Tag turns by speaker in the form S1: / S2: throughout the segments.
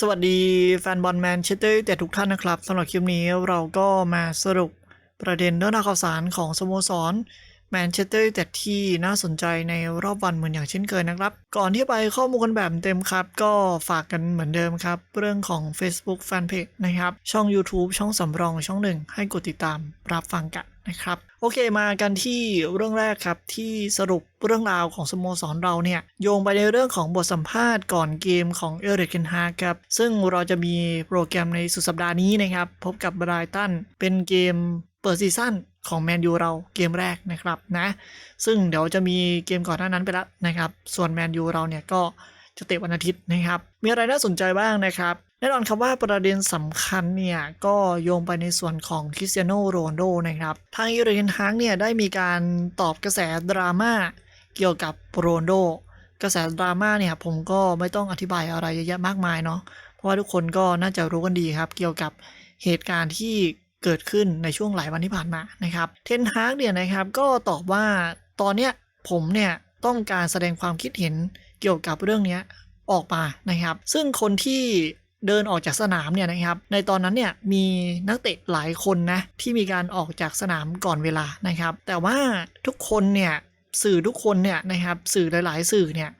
S1: สวัสดีแฟนบอลแมนเชสเตอร์แต่ทุกท่านนะครับสำหรับคลิปนี้เราก็มาสรุปประเด็นเรื่องราวข่าวสารของสโมสรแมนเชสเตอร์แต่ที่น่าสนใจในรอบวันเหมือนอย่างเช่นเคยนะครับ ก่อนที่ไปข้อมูลกันแบบเต็มครับ ก็ฝากกันเหมือนเดิมครับ เรื่องของ Facebook Fanpage นะครับ ช่อง YouTube ช่องสำรองช่องหนึ่งให้กดติดตามรับฟังกัน นะครับโอเคมากันที่เรื่องแรกครับที่สรุปเรื่องราวของสโมสรเราเนี่ยโยงไปในเรื่องของบทสัมภาษณ์ก่อนเกมของเอริกเคนฮาครับซึ่งเราจะมีโปรแกรมในสุดสัปดาห์นี้นะครับพบกับไบรตันเป็นเกมเปิดซีซั่นของแมนยูเราเกมแรกนะครับนะซึ่งเดี๋ยวจะมีเกมก่อนหน้านั้นไปแล้วนะครับส่วนแมนยูเราเนี่ยก็จะเตะวันอาทิตย์นะครับ มีอะไรน่าสนใจบ้างนะครับ แน่นอนครับว่าประเด็นสำคัญเนี่ยก็โยงไปในส่วนของคริสเตียโนโรนโดนะครับทางอีเรนฮังเนี่ยได้มีการตอบกระแสดราม่าเกี่ยวกับโรนโดกระแสดราม่าเนี่ยผมก็ไม่ต้องอธิบายอะไรเยอะแยะมากมายเนาะเพราะว่าทุกคนก็น่าจะรู้กันดีครับ เกี่ยวกับเหตุการณ์ที่เกิดขึ้นในช่วงหลายวันที่ผ่านมานะครับเทนฮากเนี่ยนะครับก็ตอบว่าตอนเนี้ยผมเนี่ยต้องการแสดงความคิดเห็นเกี่ยวกับเรื่องนี้ออกมานะครับ ซึ่งคนที่ เดินออกจากสนามเนี่ยนะครับในตอนนั้นเนี่ยมีนักเตะหลายคนนะที่มีการออกจากสนามก่อนเวลานะครับ แต่ว่าทุกคนเนี่ยสื่อทุกคนเนี่ยนะครับสื่อหลาย ๆ สื่อเนี่ย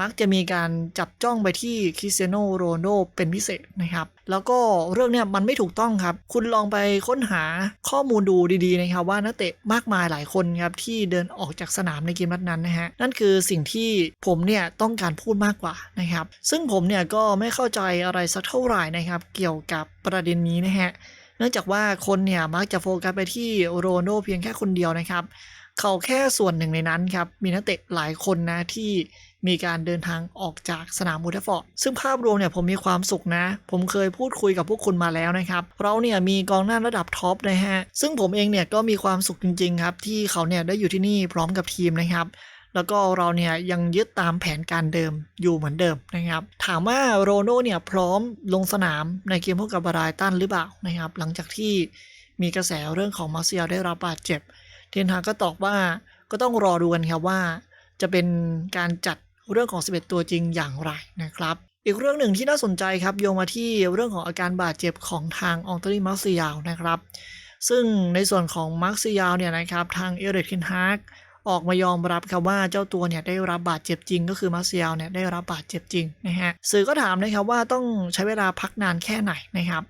S1: มักจะมีการจับจ้องไปที่คริสเตียโนโรนโดเป็นพิเศษนะครับ แล้วก็เรื่องเนี้ยมันไม่ถูกต้องครับ คุณลองไปค้นหาข้อมูลดูดีๆนะครับว่านักเตะมากมายหลายคนครับที่เดินออกจากสนามในเกมนัดนั้นนะฮะนั่นคือสิ่งที่ผมเนี่ยต้องการพูดมากกว่านะครับ ซึ่งผมเนี่ยก็ไม่เข้าใจอะไรสักเท่าไหร่นะครับ เกี่ยวกับประเด็นนี้นะฮะเนื่องจากว่าคนเนี่ยมักจะโฟกัสไปที่โรนโดเพียงแค่คนเดียวนะครับ เขาแค่ส่วนหนึ่งในนั้นครับ มีนักเตะหลายคนนะที่มีการเดินทางออกจากสนามบูเทฟฟอร์ดซึ่งภาพรวมเนี่ยผมมีความสุขนะ ผมเคยพูดคุยกับพวกคุณมาแล้วนะครับ เราเนี่ยมีกองหน้าระดับท็อปนะฮะ ซึ่งผมเองเนี่ยก็มีความสุขจริง ๆ ครับ ที่เขาเนี่ยได้อยู่ที่นี่พร้อมกับทีมนะครับ แล้วก็เราเนี่ยยังยึดตามแผนการเดิมอยู่เหมือนเดิมนะครับ ถามว่าโรนัลโดเนี่ยพร้อมลงสนามในเกมพบกับบรายตันหรือเปล่านะครับ หลังจากที่มีกระแสเรื่องของมาเซียได้รับบาดเจ็บ เทนฮากก็ตอบว่าก็ต้องรอดูกันครับว่า จะเป็นการจัดเรื่องของ 11 ตัวจริงอย่างไรนะครับ อีกเรื่องหนึ่งที่น่าสนใจครับโยงมาที่เรื่องของอาการบาดเจ็บของทางอองตนีมาร์ซียลนะครับ ซึ่งในส่วนของมาร์ซียลเนี่ยนะครับทางเอเริกเทนฮากออกมายอมรับครับว่าเจ้าตัวเนี่ยได้รับบาดเจ็บจริง ก็คือมาร์เซียลเนี่ยได้รับบาดเจ็บจริงนะฮะสื่อก็ถามนะครับว่าต้องใช้เวลาพักนานแค่ไหนนะครับ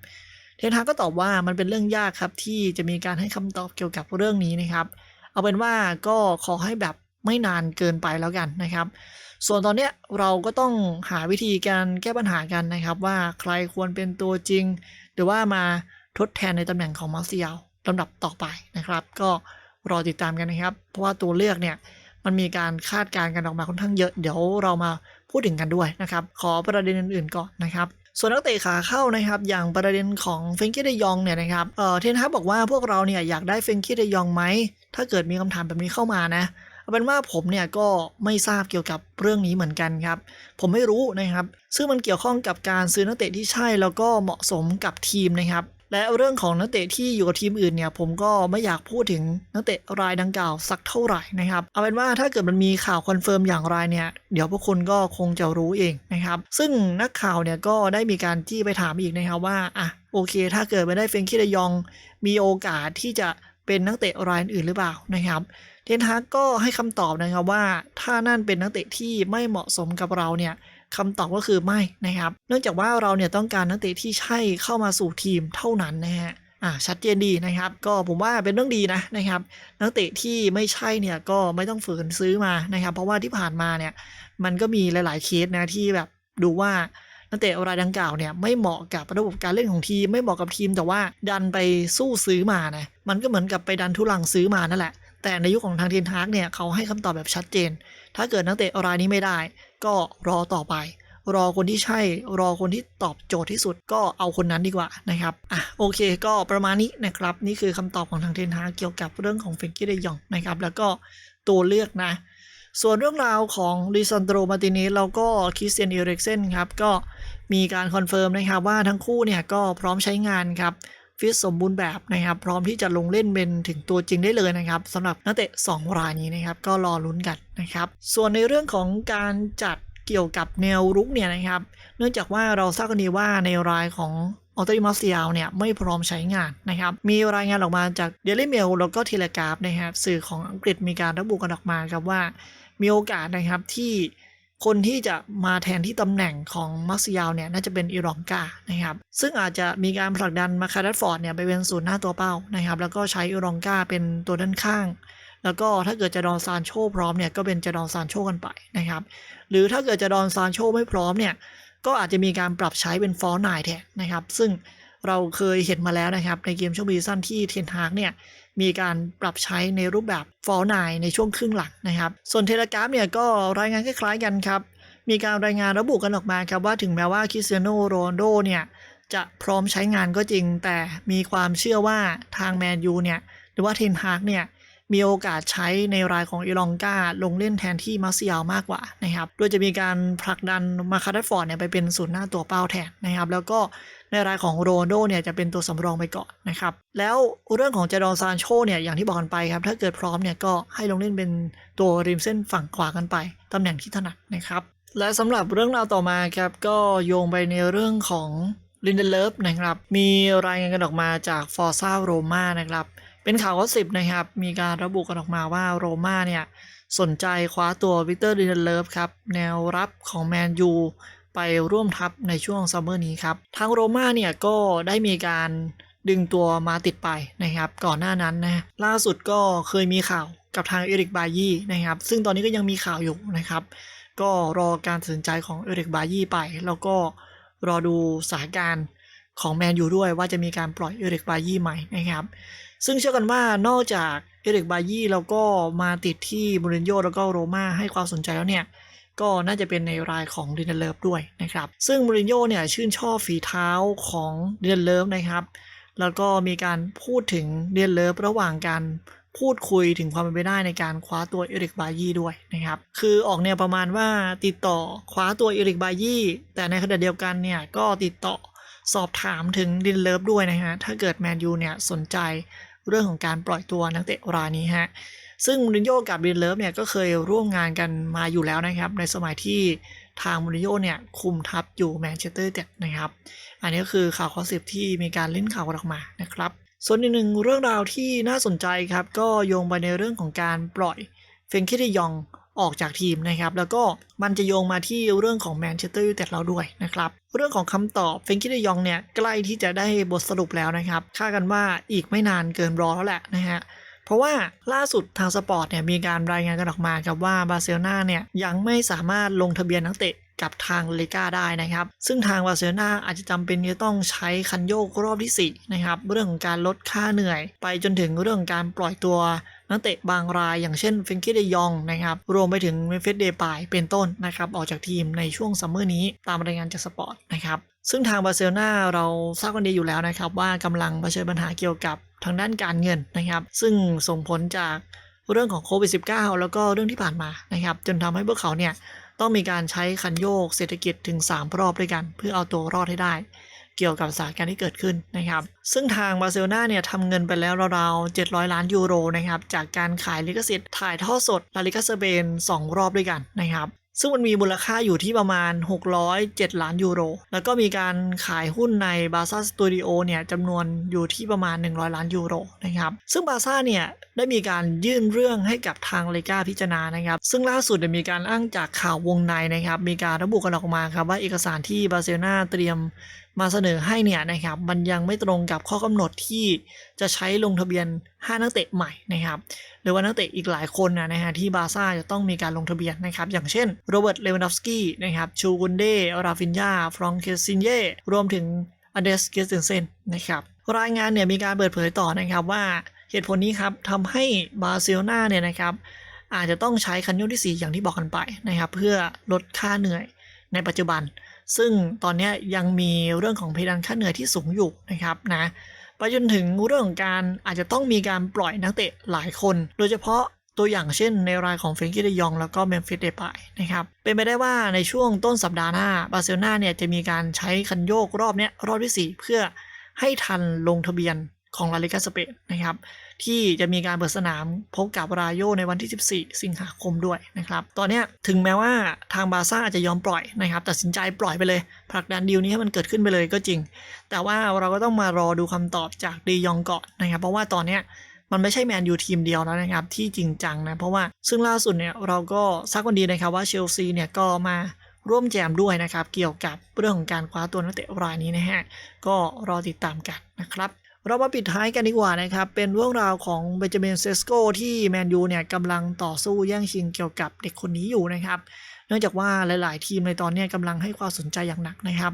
S1: เทนฮาก็ตอบว่ามันเป็นเรื่องยากครับที่จะมีการให้คำตอบเกี่ยวกับเรื่องนี้นะครับ เอาเป็นว่าก็ขอให้แบบไม่นานเกินไปแล้วกันนะครับ ส่วนตอนเนี้ยเราก็ต้องหาวิธีการแก้ปัญหากันนะครับ ว่าใครควรเป็นตัวจริง หรือว่ามาทดแทนในตำแหน่งของมาร์เซียลลำดับต่อไปนะครับ ก็รอติดตามกันนะครับ เพราะว่าตัวเลือกเนี่ยมันมีการคาดการณ์กันออกมาค่อนข้างเยอะ เดี๋ยวเรามาพูดถึงกันด้วยนะครับ ขอประเด็นอื่นๆก่อนนะครับ ส่วนนักเตะขาเข้านะครับ อย่างประเด็นของเฟนกี้เดยองเนี่ยนะครับเออเทนฮาบอกว่าพวกเราเนี่ยอยากได้เฟนกี้เดยองไหม ถ้าเกิดมีคำถามแบบนี้เข้ามานะเอาเป็นว่าผมเนี่ยก็ไม่ทราบเกี่ยวกับเรื่องนี้เหมือนกันครับ ผมไม่รู้นะครับ ซึ่งมันเกี่ยวข้องกับการซื้อนักเตะที่ใช่แล้วก็เหมาะสมกับทีมนะครับ และเรื่องของนักเตะที่อยู่กับทีมอื่นเนี่ยผมก็ไม่อยากพูดถึงนักเตะรายดังกล่าวสักเท่าไหร่นะครับเอาเป็นว่าถ้าเกิดมันมีข่าวคอนเฟิร์มอย่างไรเนี่ยเดี๋ยวพวกคุณก็คงจะรู้เองนะครับซึ่งนักข่าวเนี่ยก็ได้มีการจี้ไปถามอีกนะครับว่าอะโอเค ถ้าเกิดไม่ได้เฟงกี้เดยอง มีโอกาสที่จะเป็นนักเตะรายอื่นหรือเปล่านะครับเทนฮากก็ให้คำตอบนะครับว่าถ้านั่นเป็นนักเตะที่ไม่เหมาะสมกับเราเนี่ย คำตอบก็คือไม่นะครับ เนื่องจากว่าเราเนี่ยต้องการนักเตะที่ใช่เข้ามาสู่ทีมเท่านั้นนะฮะอ่าชัดเจนดีนะครับ ก็ผมว่าเป็นเรื่องดีนะนะครับ นักเตะที่ไม่ใช่เนี่ยก็ไม่ต้องฝืนซื้อมานะครับ เพราะว่าที่ผ่านมาเนี่ยมันก็มีหลาย ๆเคสนะที่แบบดูว่านักเตะรายดังกล่าวเนี่ยไม่เหมาะกับระบบการเล่นของทีมไม่เหมาะกับทีมแต่ว่าดันไปสู้ซื้อมานะมันก็เหมือนกับไปดันทุลังซื้อมานั่นแหละ แต่ในยุคของทางเทนฮากเนี่ยเขาให้คำตอบแบบชัดเจน ถ้าเกิดนักเตะรายนี้ไม่ได้ ก็รอต่อไป รอคนที่ใช่ รอคนที่ตอบโจทย์ที่สุดก็เอาคนนั้นดีกว่านะครับอะโอเคก็ประมาณนี้นะครับ นี่คือคำตอบของทางเทนฮาเกี่ยวกับเรื่องของเฟนกี้เดยองนะครับ แล้วก็ตัวเลือกนะ ส่วนเรื่องราวของลิซันโดรมาติเนสแล้วก็คริสเตียนเอริกเซนครับก็มีการคอนเฟิร์มนะครับว่าทั้งคู่เนี่ยก็พร้อมใช้งานครับ ฟิตสมบูรณ์แบบนะครับ พร้อมที่จะลงเล่นเป็นถึงตัวจริงได้เลยนะครับสำหรับนักเตะ 2 รายนี้นะครับ ก็รอลุ้นกันนะครับ ส่วนในเรื่องของการจัดเกี่ยวกับแนวรุกเนี่ยนะครับ เนื่องจากว่าเราทราบกันดีว่าในรายของออตติมัสยาวเนี่ยไม่พร้อมใช้งานนะครับ มีรายงานออกมาจาก Daily Mail แล้วก็ Telegraph นะครับสื่อของอังกฤษมีการระบุกันออกมาครับว่า มีโอกาสนะครับที่ คนที่จะมาแทนที่ตำแหน่งของมัสยาวเนี่ยน่าจะเป็นอีรองกานะครับซึ่งอาจจะมีการผลักดันมาคาร์ดฟอร์ดเนี่ยไปเป็นศูนย์หน้าตัวเป้านะครับแล้วก็ใช้อีรองกาเป็นตัวด้านข้าง แล้วก็ถ้าเกิดจะดอนซานโชพร้อมเนี่ยก็เป็นจะดอนซานโชกันไปนะครับหรือถ้าเกิดจะดอนซานโชไม่พร้อมเนี่ยก็อาจจะมีการปรับใช้เป็นฟอร์นายแทนนะครับซึ่งเราเคยเห็นมาแล้วนะครับในเกมช่วงบีซันที่เทนฮากเนี่ย มีการปรับใช้ในรูปแบบฟอร์นายในช่วงครึ่งหลังนะครับ ส่วนเทเลกราฟเนี่ยก็รายงานคล้ายๆกันครับ มีการรายงานระบุกันออกมาครับว่าถึงแม้ว่าคริสเตียโนโรนโดเนี่ยจะพร้อมใช้งานก็จริง แต่มีความเชื่อว่าทางแมนยูเนี่ยหรือว่าเทนฮากเนี่ย มีโอกาสใช้ในรายของอีลองกาลงเล่นแทนที่มาร์เซียลมากกว่านะครับโดยจะมีการผลักดันมาคาร์ดฟอร์ดเนี่ยไปเป็นศูนย์หน้าตัวเป้าแทนนะครับ แล้วก็ในรายของโรนโดเนี่ยจะเป็นตัวสำรองไปก่อนนะครับ แล้วเรื่องของเจดอนซานโชเนี่ยอย่างที่บอกกันไปครับ ถ้าเกิดพร้อมเนี่ยก็ให้ลงเล่นเป็นตัวริมเส้นฝั่งขวากันไป ตำแหน่งที่ถนัดนะครับ และสำหรับเรื่องราวต่อมาครับก็โยงไปในเรื่องของลินเดเลฟนะครับ มีรายงานกันออกมาจากฟอร์ซ่าโรมานะครับ เป็นข่าวก็สิบนะครับ มีการระบุกันออกมาว่าโรม่าเนี่ยสนใจคว้าตัววิกเตอร์ลินเดเลฟครับ แนวรับของแมนยูไปร่วมทัพในช่วงซัมเมอร์นี้ครับ ทางโรม่าเนี่ยก็ได้มีการดึงตัวมาติดไปนะครับ ก่อนหน้านั้นนะล่าสุดก็เคยมีข่าวกับทางเอริกบายี่นะครับ ซึ่งตอนนี้ก็ยังมีข่าวอยู่นะครับ ก็รอการตัดสินใจของเอริกบายี่ไป แล้วก็รอดูสถานการณ์ ของแมนยูด้วยว่าจะมีการปล่อยเอริกบายี่ใหม่นะครับ ซึ่งเชื่อกันว่านอกจากเอริกบายี่แล้วก็มาติดที่มูรินโญ่แล้วก็โรม่าให้ความสนใจแล้วเนี่ยก็น่าจะเป็นในรายของดินเลิฟด้วยนะครับ ซึ่งมูรินโญ่เนี่ยชื่นชอบฝีเท้าของดินเลิฟนะครับ แล้วก็มีการพูดถึงเดนเลิฟระหว่างการพูดคุยถึงความเป็นไปได้ในการคว้าตัวเอริกบายี่ด้วยนะครับ คือออกแนวประมาณว่าติดต่อคว้าตัวเอริกบายี่แต่ในขณะเดียวกันเนี่ยก็ติดต่อ สอบถามถึงดินเลิฟด้วยนะฮะ ถ้าเกิดแมนยูเนี่ยสนใจเรื่องของการปล่อยตัวนักเตะรายนี้ฮะ ซึ่งมูรินโญ่กับดินเลิฟเนี่ยก็เคยร่วมงานกันมาอยู่แล้วนะครับ ในสมัยที่ทางมูรินโญ่เนี่ยคุมทัพอยู่แมนเชสเตอร์ยูไนเต็ดนะครับ อันนี้ก็คือข่าวข้อสิบที่มีการเล่นข่าวกันออกมานะครับ ส่วนอีกหนึ่งเรื่องราวที่น่าสนใจครับก็โยงไปในเรื่องของการปล่อยเฟรงคิดยอง ออกจากทีมนะครับ แล้วก็มันจะโยงมาที่เรื่องของแมนเชสเตอร์ยูไนเต็ดเราด้วยนะครับ เรื่องของคำตอบเฟรงคิดยองเนี่ยใกล้ที่จะได้บทสรุปแล้วนะครับคาดกันว่าอีกไม่นานเกินรอแล้วแหละนะฮะเพราะว่าล่าสุดทางสปอร์ตเนี่ยมีการรายงานกันออกมาครับว่าบาร์เซโลนาเนี่ยยังไม่สามารถลงทะเบียนนักเตะกับทางเลกาได้นะครับ ซึ่งทางบาร์เซโลนาอาจจะจำเป็นจะต้องใช้คันโยกรอบที่ 4 นะครับ เรื่องของการลดค่าเหนื่อย ไปจนถึงเรื่องการปล่อยตัว นักเตะบางรายอย่างเช่นเฟนคิเดยองนะครับรวมไปถึงเมฟเฟสเดปายเป็นต้นนะครับออกจากทีมในช่วงซัมเมอร์นี้ตามรายงานจากสปอร์ตนะครับซึ่งทางบาร์เซโลนาเราทราบกันดีอยู่แล้วนะครับว่ากำลังเผชิญปัญหาเกี่ยวกับทางด้านการเงินนะครับ ซึ่งส่งผลจากเรื่องของโควิด -19 แล้วก็เรื่องที่ผ่านมานะครับ จนทำให้พวกเขาเนี่ยต้องมีการใช้คันโยกเศรษฐกิจถึง 3 รอบด้วยกัน เพื่อเอาตัวรอดให้ได้ เกี่ยวกับสถานการณ์ที่เกิดขึ้นนะครับ ซึ่งทางบาร์เซโลนาเนี่ยทำเงินไปแล้วราวๆ700 ล้านยูโรนะครับจากการขายลิขสิทธิ์ถ่ายทอดสดลาลิกาสเปน2 รอบด้วยกันนะครับซึ่งมันมีมูลค่าอยู่ที่ประมาณ 607 ล้านยูโร แล้วก็มีการขายหุ้นในบาซ่าสตูดิโอเนี่ยจำนวนอยู่ที่ประมาณ 100 ล้านยูโรนะครับ ซึ่งบาซ่าเนี่ยได้มีการยื่นเรื่องให้กับทางเลกาพิจารณานะครับ ซึ่งล่าสุดมีการอ้างจากข่าววงในนะครับ มีการระบุกันออกมาครับว่าเอกสารที่บาร์เซโลนาเตรียมมาเสนอให้เนี่ยนะครับมันยังไม่ตรงกับข้อกำหนดที่จะใช้ลงทะเบียน 5 นักเตะใหม่นะครับหรือว่านักเตะอีกหลายคนนะนะฮะที่บาซ่าจะต้องมีการลงทะเบียนนะครับอย่างเช่นโรเบิร์ตเลวานดอฟสกี้นะครับชูกุนเดราฟินยาฟรองเคซินเย่รวมถึงอเดสเกสเซนเซนนะครับรายงานเนี่ยมีการเปิดเผยต่อนะครับว่าเหตุผลนี้ครับทำให้บาร์เซโลนาเนี่ยนะครับอาจจะต้องใช้คันโยกที่ 4 อย่างที่บอกกันไปนะครับ เพื่อลดค่าเหนื่อยในปัจจุบัน ซึ่งตอนนี้ยังมีเรื่องของเพดานค่าเหนื่อยที่สูงอยู่นะครับนะไปจนถึงเรื่องของการอาจจะต้องมีการปล่อยนักเตะหลายคน โดยเฉพาะตัวอย่างเช่นในรายของเฟรนกี้เดยองแล้วก็เมมฟิสเดปายนะครับ เป็นไปได้ว่าในช่วงต้นสัปดาห์หน้าบาร์เซโลนาเนี่ยจะมีการใช้คันโยกรอบเนี้ยรอบที่ 4 เพื่อให้ทันลงทะเบียนของลาลิกาสเปนนะครับที่จะมีการเปิดสนามพบกับรายโยในวันที่ 14 สิงหาคมด้วยนะครับตอนนี้ถึงแม้ว่าทางบาร์ซ่าอาจจะยอมปล่อยนะครับตัดสินใจปล่อยไปเลยผลักดันดีลนี้ให้มันเกิดขึ้นไปเลยก็จริง แต่ว่าเราก็ต้องมารอดูคำตอบจากดียองก่อนนะครับ เพราะว่าตอนนี้มันไม่ใช่แมนยูทีมเดียวแล้วนะครับที่จริงจังนะเพราะว่าซึ่งล่าสุดเนี่ยเราก็ทราบกันดีนะครับว่าเชลซีเนี่ยก็มาร่วมแจมด้วยนะครับ เกี่ยวกับเรื่องของการคว้าตัวนักเตะรายนี้นะฮะก็รอติดตามกันนะครับ เรามาปิดท้ายกันดีกว่านะครับ เป็นเรื่องราวของเบนจามินเซสโกที่แมนยูเนี่ยกำลังต่อสู้แย่งชิงเกี่ยวกับเด็กคนนี้อยู่นะครับ เนื่องจากว่าหลาย ๆ ทีมในตอนนี้กำลังให้ความสนใจอย่างหนักนะครับ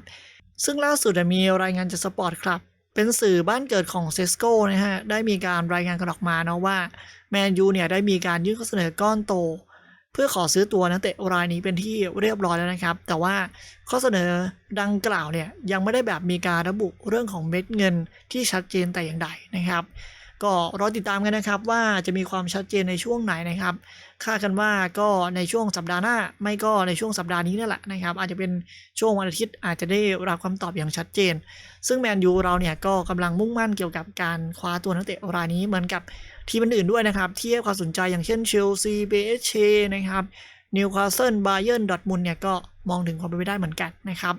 S1: ซึ่งล่าสุดมีรายงานจากสปอร์ตครับเป็นสื่อบ้านเกิดของเซสโกนะฮะได้มีการรายงานกันออกมาเนาะว่าแมนยูเนี่ยได้มีการยื่นข้อเสนอก้อนโต เพื่อขอซื้อตัวนักเตะรายนี้เป็นที่เรียบร้อยแล้วนะครับ แต่ว่าข้อเสนอดังกล่าวเนี่ยยังไม่ได้แบบมีการระบุเรื่องของเม็ดเงินที่ชัดเจนแต่อย่างใดนะครับ ก็รอติดตามกันนะครับว่าจะมีความชัดเจนในช่วงไหนนะครับ คาดกันว่าก็ในช่วงสัปดาห์หน้า ไม่ก็ในช่วงสัปดาห์นี้นั่นแหละนะครับ อาจจะเป็นช่วงวันอาทิตย์อาจจะได้รับคำตอบอย่างชัดเจน ซึ่งแมนยูเราเนี่ยก็กำลังมุ่งมั่นเกี่ยวกับการคว้าตัวนักเตะรายนี้เหมือนกับทีมอื่นๆด้วยนะครับที่ให้ความสนใจอย่างเช่นเชลซีเบเชนะครับนิวคาสเซิลบาเยิร์นดอทมุนเนี่ยก็มองถึงความเป็นไปได้เหมือนกันนะครับ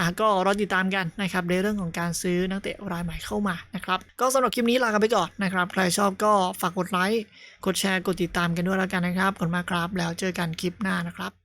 S1: อะก็รอติดตามกันนะครับในเรื่องของการซื้อนักเตะรายใหม่เข้ามานะครับก็สำหรับคลิปนี้ลากันไปก่อนนะครับใครชอบก็ฝากกดไลค์กดแชร์กดติดตามกันด้วยแล้วกันนะครับขอบคุณมากครับ แล้วเจอกันคลิปหน้านะครับ